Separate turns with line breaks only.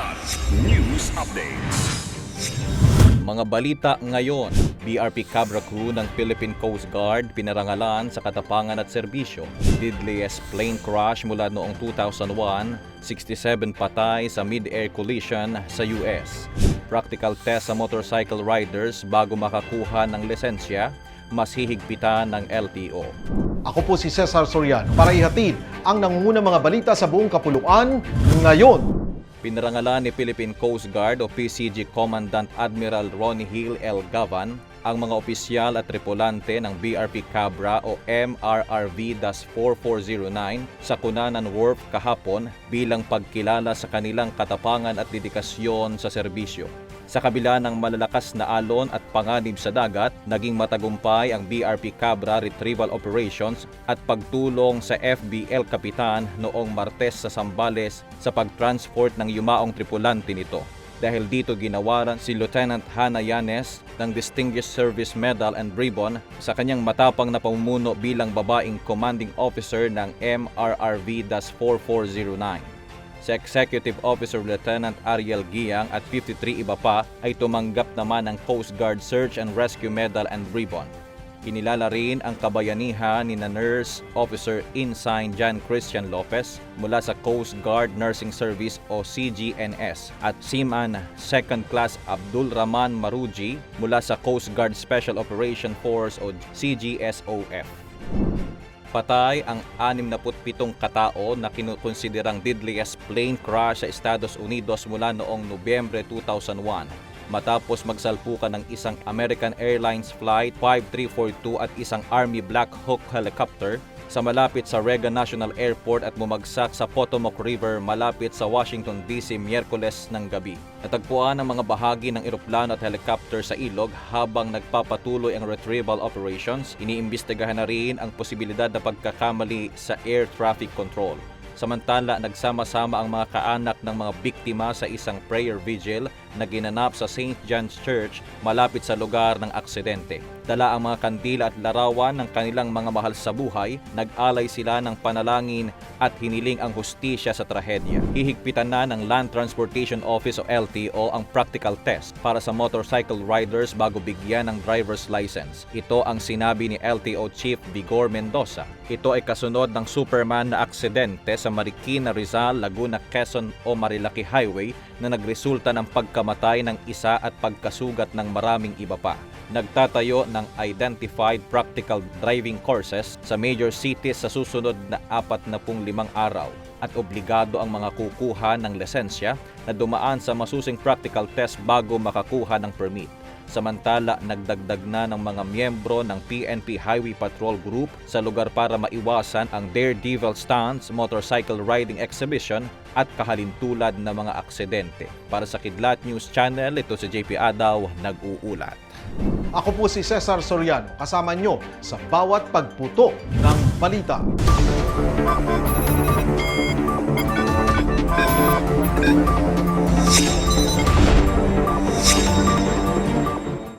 Ulat News Updates.
Mga balita ngayon, BRP Cabra Crew ng Philippine Coast Guard pinarangalan sa katapangan at serbisyo. Deadliest plane crash mula noong 2001, 67 patay sa mid-air collision sa US. Practical test sa motorcycle riders bago makakuha ng lisensya, mas hihigpitan ng LTO.
Ako po si Cesar Soriano para ihatid ang nangungunang mga balita sa buong kapuluan ngayon.
Pinarangalan ni Philippine Coast Guard o PCG Commandant Admiral Ronnie Hill L. Gavan ang mga opisyal at tripulante ng BRP Cabra o MRRV-4409 sa Kunanan Wharf kahapon bilang pagkilala sa kanilang katapangan at dedikasyon sa serbisyo. Sa kabila ng malalakas na alon at panganib sa dagat, naging matagumpay ang BRP Cabra Retrieval Operations at pagtulong sa FBL Kapitan noong Martes sa Sambales sa pagtransport ng yumaong tripulante nito. Dahil dito ginawaran si Lieutenant Hannah Yanes ng Distinguished Service Medal and Ribbon sa kanyang matapang na pamumuno bilang babaeng commanding officer ng MRRV-4409. Si Executive Officer Lieutenant Ariel Giang at 53 iba pa ay tumanggap naman ng Coast Guard Search and Rescue Medal and Ribbon. Kinilala rin ang kabayanihan ni na Nurse Officer Insign John Christian Lopez mula sa Coast Guard Nursing Service o CGNS at Seaman Second Class Abdul Rahman Maruji mula sa Coast Guard Special Operation Force o CGSOF. Patay ang 67 katao na kinukonsiderang deadliest plane crash sa Estados Unidos mula noong Nobyembre 2001 matapos magsalpukan ng isang American Airlines Flight 5342 at isang Army Black Hawk helicopter sa malapit sa Reagan National Airport at bumagsak sa Potomac River malapit sa Washington DC Miyerkules ng gabi. Natagpuan ang mga bahagi ng eroplano at helicopter sa ilog habang nagpapatuloy ang retrieval operations. Iniimbestigahan na rin ang posibilidad na pagkakamali sa air traffic control. Samantala, nagsama-sama ang mga kaanak ng mga biktima sa isang prayer vigil na ginanap sa St. John's Church malapit sa lugar ng aksidente. Dala ang mga kandila at larawan ng kanilang mga mahal sa buhay, nag-alay sila ng panalangin at hiniling ang hustisya sa trahedya. Hihigpitan na ng Land Transportation Office o LTO ang practical test para sa motorcycle riders bago bigyan ng driver's license. Ito ang sinabi ni LTO Chief Vigor Mendoza. Ito ay kasunod ng Superman na aksidente sa Marikina, Rizal, Laguna, Quezon o Marilaki Highway na nagresulta ng pagkamatay ng isa at pagkasugat ng maraming iba pa. Nagtatayo ng identified practical driving courses sa major cities sa susunod na 45 araw at obligado ang mga kukuha ng lisensya na dumaan sa masusing practical test bago makakuha ng permit. Samantala, nagdagdag na ng mga miyembro ng PNP Highway Patrol Group sa lugar para maiwasan ang Daredevil Stunts Motorcycle Riding Exhibition at kahalintulad na mga aksidente. Para sa Kidlat News Channel, ito si JP Adaw, nag-uulat.
Ako po si Cesar Soriano, kasama nyo sa bawat pagputo ng balita.